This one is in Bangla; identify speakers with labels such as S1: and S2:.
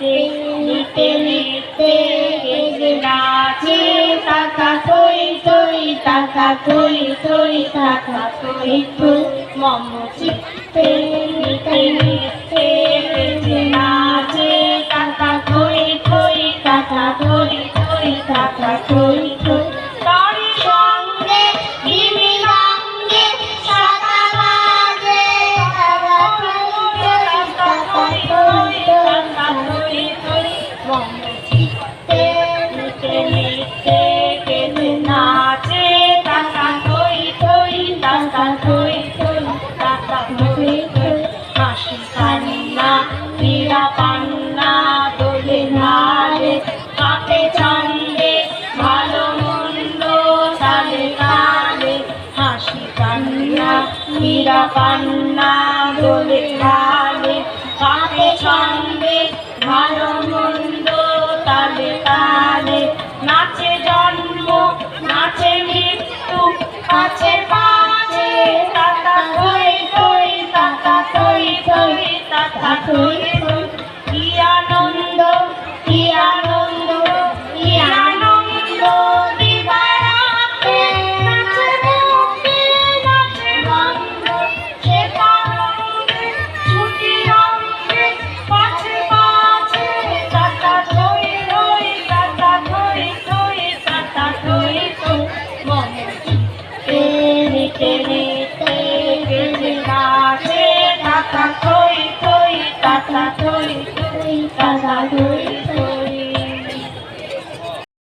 S1: নিতে নিতে নাচে, টাকা থই থই, টাকা থই থই, টাকা থই থই। মম চিত্তে নিতে নিতে নাচে, টাকা থই থই, টাকা থই থই, টাকা থই ক্রীড়া পান্না দোলে নালে কাপে চন্দে, ভালো মন্দ তালে তালে, হাসি কান্না ক্রীড়া পান্না দোলে নালে কাপে চন্দে, ভালো মন্দ তালে তালে, নাচে জন্ম, নাচে মৃত্যু, কাছে পাছে টাকা থই থই টাকা থই থই টাকা থই। টাকা থই থই টাকা থই থই টাকা থই।